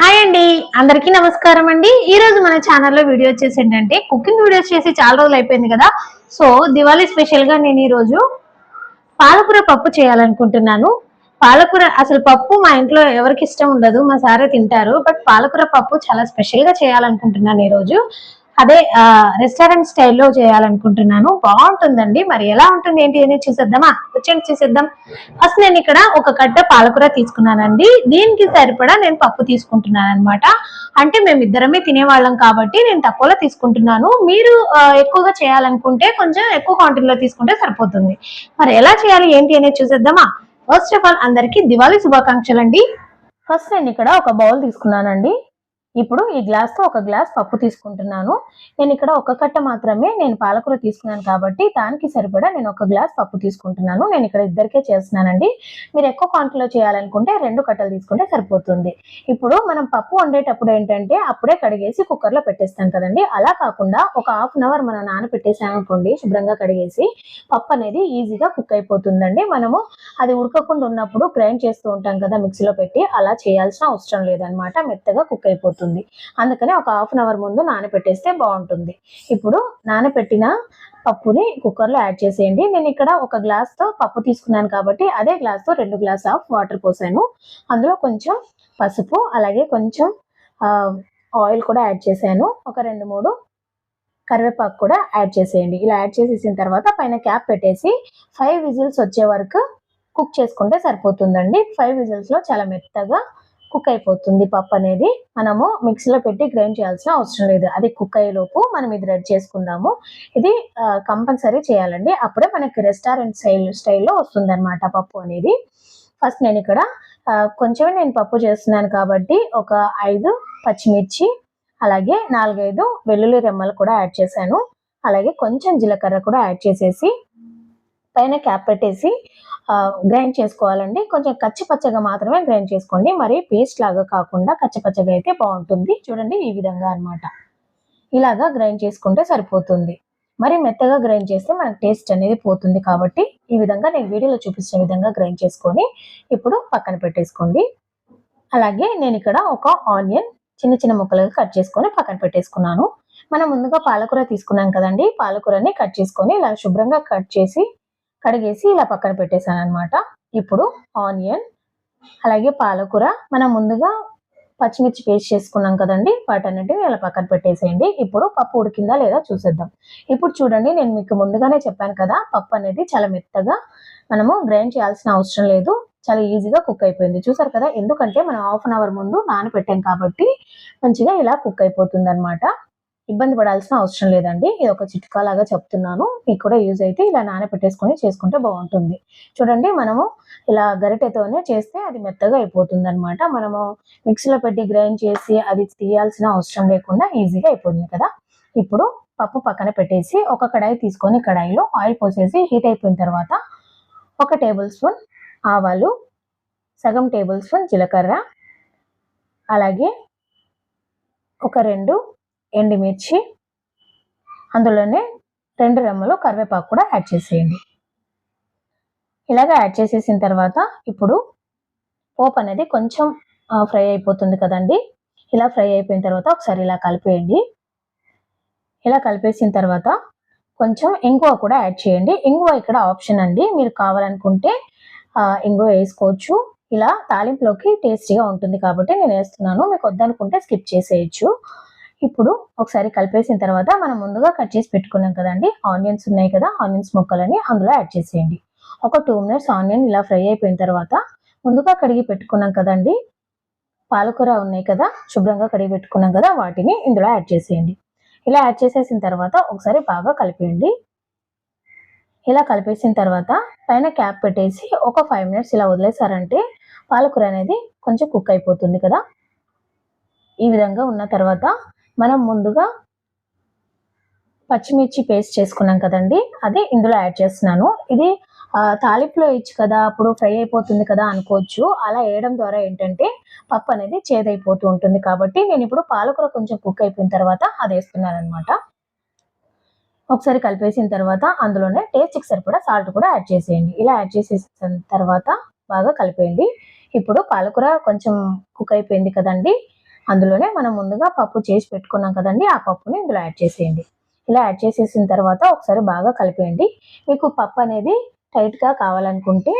Hi అండి. అందరికీ నమస్కారం అండి. ఈ రోజు మన ఛానల్లో వీడియో వచ్చేసి ఏంటంటే కుకింగ్ వీడియోస్ చేసి చాలా రోజులు అయిపోయింది కదా. సో దివాళీ స్పెషల్గా నేను ఈరోజు పాలకూర పప్పు చేయాలనుకుంటున్నాను. పాలకూర అసలు పప్పు మా ఇంట్లో ఎవరికి ఇష్టం ఉండదు. మా సారే తింటారు. బట్ పాలకూర పప్పు చాలా స్పెషల్గా చేయాలనుకుంటున్నాను ఈరోజు అదే రెస్టారెంట్ స్టైల్లో చేయాలనుకుంటున్నాను. బాగుంటుందండి. మరి ఎలా ఉంటుంది ఏంటి అనేది చూసేద్దామా? వచ్చేయండి చూసేద్దాం. ఫస్ట్ నేను ఇక్కడ ఒక కట్ట పాలకూర తీసుకున్నానండి. దీనికి సరిపడా నేను పప్పు తీసుకుంటున్నాను అనమాట అంటే మేము ఇద్దరమే తినేవాళ్ళం కాబట్టి నేను తక్కువలో తీసుకుంటున్నాను. మీరు ఎక్కువగా చేయాలనుకుంటే కొంచెం ఎక్కువ క్వాంటిటీలో తీసుకుంటే సరిపోతుంది. మరి ఎలా చేయాలి ఏంటి అనేది చూసేద్దామా? ఫస్ట్ ఆఫ్ ఆల్ అందరికీ దివాళీ శుభాకాంక్షలు అండి ఫస్ట్ నేను ఇక్కడ ఒక బౌల్ తీసుకున్నానండి. ఇప్పుడు ఈ గ్లాస్తో ఒక గ్లాస్ పప్పు తీసుకుంటున్నాను. నేను ఇక్కడ ఒక కట్ట మాత్రమే నేను పాలకూర తీసుకున్నాను కాబట్టి దానికి సరిపడా నేను ఒక గ్లాస్ పప్పు తీసుకుంటున్నాను. నేను ఇక్కడ ఇద్దరికే చేస్తున్నానండి. మీరు ఎక్కువ క్వాంటిటీలో చేయాలనుకుంటే రెండు కట్టలు తీసుకుంటే సరిపోతుంది. ఇప్పుడు మనం పప్పు వండేటప్పుడు ఏంటంటే అప్పుడే కడిగేసి కుక్కర్లో పెట్టేస్తాను పెట్టేస్తాం కదండి. అలా కాకుండా ఒక హాఫ్ అన్ అవర్ మనం నానబెట్టేసామనుకోండి శుభ్రంగా కడిగేసి పప్పు అనేది ఈజీగా కుక్ అయిపోతుందండి. మనము అది ఉడకకుండా ఉన్నప్పుడు గ్రైండ్ చేస్తూ ఉంటాం కదా మిక్సీలో పెట్టి అలా చేయాల్సిన అవసరం లేదనమాట మెత్తగా కుక్ అయిపోతుంది. అందుకని ఒక హాఫ్ అన్ అవర్ ముందు నానబెట్టేస్తే బాగుంటుంది. ఇప్పుడు నానబెట్టిన పప్పుని కుక్కర్లో యాడ్ చేసేయండి. నేను ఇక్కడ ఒక గ్లాస్తో పప్పు తీసుకున్నాను కాబట్టి అదే గ్లాస్తో రెండు గ్లాస్ ఆఫ్ వాటర్ పోసాను. అందులో కొంచెం పసుపు అలాగే కొంచెం ఆయిల్ కూడా యాడ్ చేశాను. ఒక రెండు మూడు కరివేపాకు కూడా యాడ్ చేసేయండి. ఇలా యాడ్ చేసేసిన తర్వాత పైన క్యాప్ పెట్టేసి ఫైవ్ విజిల్స్ వచ్చే వరకు కుక్ చేసుకుంటే సరిపోతుందండి. ఫైవ్ విజిల్స్లో చాలా మెత్తగా కుక్ అయిపోతుంది పప్పు అనేది. మనము మిక్సీలో పెట్టి గ్రైండ్ చేయాల్సిన అవసరం లేదు. అది కుక్ అయ్యేలోపు మనం ఇది రెడీ చేసుకుందాము. ఇది కంపల్సరీ చేయాలండి. అప్పుడే మనకి రెస్టారెంట్ స్టైల్ స్టైల్లో వస్తుంది అనమాట పప్పు అనేది. ఫస్ట్ నేను ఇక్కడ కొంచెమే నేను పప్పు చేస్తున్నాను కాబట్టి ఒక ఐదు పచ్చిమిర్చి అలాగే నాలుగైదు వెల్లుల్లి రెమ్మలు కూడా యాడ్ చేశాను. అలాగే కొంచెం జీలకర్ర కూడా యాడ్ చేసేసి పైన క్యాప్ పెట్టేసి గ్రైండ్ చేసుకోవాలండి. కొంచెం కచ్చిపచ్చగా మాత్రమే గ్రైండ్ చేసుకోండి. మరి పేస్ట్ లాగా కాకుండా కచ్చిపచ్చగా అయితే బాగుంటుంది. చూడండి ఈ విధంగా అన్నమాట. ఇలాగా గ్రైండ్ చేసుకుంటే సరిపోతుంది. మరి మెత్తగా గ్రైండ్ చేస్తే మనకు టేస్ట్ అనేది పోతుంది కాబట్టి ఈ విధంగా నేను వీడియోలో చూపించిన విధంగా గ్రైండ్ చేసుకొని ఇప్పుడు పక్కన పెట్టేసుకోండి. అలాగే నేను ఇక్కడ ఒక ఆనియన్ చిన్న చిన్న ముక్కలుగా కట్ చేసుకొని పక్కన పెట్టేసుకున్నాను. మనం ముందుగా పాలకూర తీసుకున్నాం కదండి. పాలకూరని కట్ చేసుకొని ఇలా శుభ్రంగా కట్ చేసి కడిగేసి ఇలా పక్కన పెట్టేశాను అనమాట ఇప్పుడు ఆనియన్ అలాగే పాలకూర. మనం ముందుగా పచ్చిమిర్చి పేస్ట్ చేసుకున్నాం కదండి వాటన్నిటిని ఇలా పక్కన పెట్టేసేయండి. ఇప్పుడు పప్పు ఉడికిందా లేదా చూసేద్దాం. ఇప్పుడు చూడండి నేను మీకు ముందుగానే చెప్పాను కదా పప్పు అనేది చాలా మెత్తగా మనము గ్రైండ్ చేయాల్సిన అవసరం లేదు. చాలా ఈజీగా కుక్ అయిపోయింది. చూసారు కదా ఎందుకంటే మనం హాఫ్ అన్ అవర్ ముందు నానబెట్టాం కాబట్టి మంచిగా ఇలా కుక్ అయిపోతుంది అనమాట ఇబ్బంది పడాల్సిన అవసరం లేదండి. ఇది ఒక చిట్కా లాగా చెప్తున్నాను. మీకు కూడా యూజ్ అయితే ఇలా నానబెట్టేసుకొని చేసుకుంటే బాగుంటుంది. చూడండి మనము ఇలా గరిటెతోనే చేస్తే అది మెత్తగా అయిపోతుంది అనమాట మనము మిక్సీలో పెట్టి గ్రైండ్ చేసి అది తీయాల్సిన అవసరం లేకుండా ఈజీగా అయిపోతుంది కదా. ఇప్పుడు పప్పు పక్కన పెట్టేసి ఒక కడాయి తీసుకొని కడాయిలో ఆయిల్ పోసేసి హీట్ అయిపోయిన తర్వాత ఒక టేబుల్ స్పూన్ ఆవాలు సగం టేబుల్ స్పూన్ జీలకర్ర అలాగే ఒక రెండు ఎండుమిర్చి అందులోనే రెండు రెమ్మలు కరివేపాకు కూడా యాడ్ చేసేయండి. ఇలాగ యాడ్ చేసేసిన తర్వాత ఇప్పుడు పోపు అనేది కొంచెం ఫ్రై అయిపోతుంది కదండి. ఇలా ఫ్రై అయిపోయిన తర్వాత ఒకసారి ఇలా కలిపేయండి. ఇలా కలిపేసిన తర్వాత కొంచెం ఇంగువ కూడా యాడ్ చేయండి. ఇంగువ ఇక్కడ ఆప్షన్ అండి. మీరు కావాలనుకుంటే ఇంగువ వేసుకోవచ్చు. ఇలా తాలింపులోకి టేస్టీగా ఉంటుంది కాబట్టి నేను వేస్తున్నాను. మీకు వద్దనుకుంటే స్కిప్ చేసేయచ్చు. ఇప్పుడు ఒకసారి కలిపేసిన తర్వాత మనం ముందుగా కట్ చేసి పెట్టుకున్నాం కదండి. ఆనియన్స్ ఉన్నాయి కదా ఆనియన్స్ ముక్కలని అందులో యాడ్ చేసేయండి. ఒక టూ మినిట్స్ ఆనియన్ ఇలా ఫ్రై అయిపోయిన తర్వాత ముందుగా కడిగి పెట్టుకున్నాం కదండి. పాలకూర ఉన్నాయి కదా శుభ్రంగా కడిగి పెట్టుకున్నాం కదా వాటిని ఇందులో యాడ్ చేసేయండి. ఇలా యాడ్ చేసేసిన తర్వాత ఒకసారి బాగా కలిపేయండి. ఇలా కలిపేసిన తర్వాత పైన క్యాప్ పెట్టేసి ఒక ఫైవ్ మినిట్స్ ఇలా వదిలేసారంటే పాలకూర అనేది కొంచెం కుక్ అయిపోతుంది కదా. ఈ విధంగా ఉన్న తర్వాత మనం ముందుగా పచ్చిమిర్చి పేస్ట్ చేసుకున్నాం కదండి. అది ఇందులో యాడ్ చేస్తున్నాను. ఇది తాలింపులో ఇచ్చు కదా అప్పుడు ఫ్రై అయిపోతుంది కదా అనుకోవచ్చు. అలా వేయడం ద్వారా ఏంటంటే పప్పు అనేది చేదైపోతూ ఉంటుంది కాబట్టి నేను ఇప్పుడు పాలకూర కొంచెం కుక్ అయిపోయిన తర్వాత అది వేస్తున్నాను అనమాట ఒకసారి కలిపేసిన తర్వాత అందులోనే టేస్ట్కి సరిపడా సాల్ట్ కూడా యాడ్ చేసేయండి. ఇలా యాడ్ చేసేసిన తర్వాత బాగా కలిపేయండి. ఇప్పుడు పాలకూర కొంచెం కుక్ అయిపోయింది కదండి. అందులోనే మనం ముందుగా పప్పు చేసి పెట్టుకున్నాం కదండి ఆ పప్పుని ఇందులో యాడ్ చేసేయండి. ఇలా యాడ్ చేసేసిన తర్వాత ఒకసారి బాగా కలిపేయండి. మీకు పప్పు అనేది టైట్గా కావాలనుకుంటే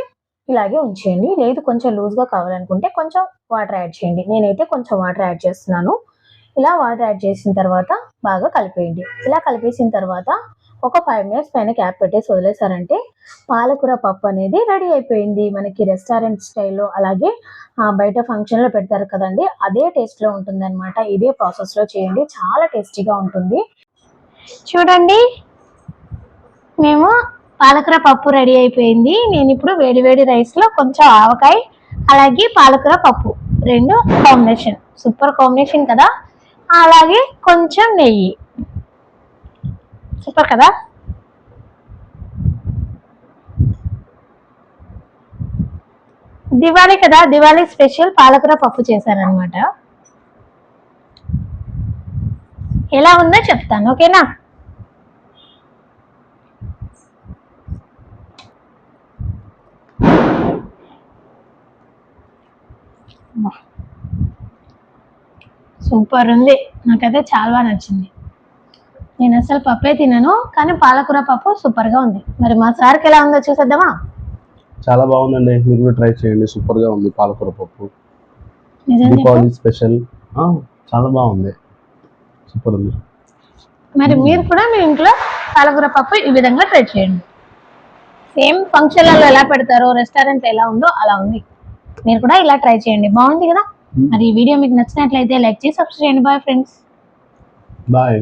ఇలాగే ఉంచేయండి. లేదు కొంచెం లూజ్గా కావాలనుకుంటే కొంచెం వాటర్ యాడ్ చేయండి. నేనైతే కొంచెం వాటర్ యాడ్ చేస్తున్నాను. ఇలా వాటర్ యాడ్ చేసిన తర్వాత బాగా కలిపేయండి. ఇలా కలిపేసిన తర్వాత ఒక ఫైవ్ మినిట్స్ పైన క్యాప్ పెట్టేసి వదిలేసారంటే పాలకూర పప్పు అనేది రెడీ అయిపోయింది మనకి రెస్టారెంట్ స్టైల్లో. అలాగే బయట ఫంక్షన్లో పెడతారు కదండి అదే టేస్ట్లో ఉంటుంది అనమాట ఇదే ప్రాసెస్లో చేయండి చాలా టేస్టీగా ఉంటుంది. చూడండి మేము పాలకూర పప్పు రెడీ అయిపోయింది. నేను ఇప్పుడు వేడి వేడి రైస్లో కొంచెం ఆవకాయ అలాగే పాలకూర పప్పు రెండు కాంబినేషన్. సూపర్ కాంబినేషన్ కదా? అలాగే కొంచెం నెయ్యి. సూపర్ కదా? దివాళీ కదా దివాళీ స్పెషల్ పాలకూర పప్పు చేశానన్నమాట ఎలా ఉందో చెప్తాను ఓకేనా? సూపర్ ఉంది. నాకైతే చాలా బాగా నచ్చింది. నేను అసలు పప్పే తినను కానీ పాలకూర పప్పు సూపర్గా ఉంది. మరి మా సార్కి ఎలా ఉందో చూసేద్దామా? చాలా బాగుందండి. మీరు కూడా ట్రై చేయండి. సూపర్గా ఉంది పాలకూర పప్పు. దీపావళి స్పెషల్ చాలా బాగుంది. సూపర్ ఉంది. మరి మీరు కూడా మీ ఇంట్లో పాలకూర పప్పు ఈ విధంగా ట్రై చేయండి. సేమ్ ఫంక్షన్లలో ఎలా పెడతారో రెస్టారెంట్ ఎలా ఉందో అలా ఉంది. మీరు కూడా ఇలా ట్రై చేయండి. బాగుంది కదా? మరి ఈ వీడియో మీకు నచ్చినట్లయితే లైక్ చేసి సబ్స్క్రైబ్ చేయండి. Bye friends bye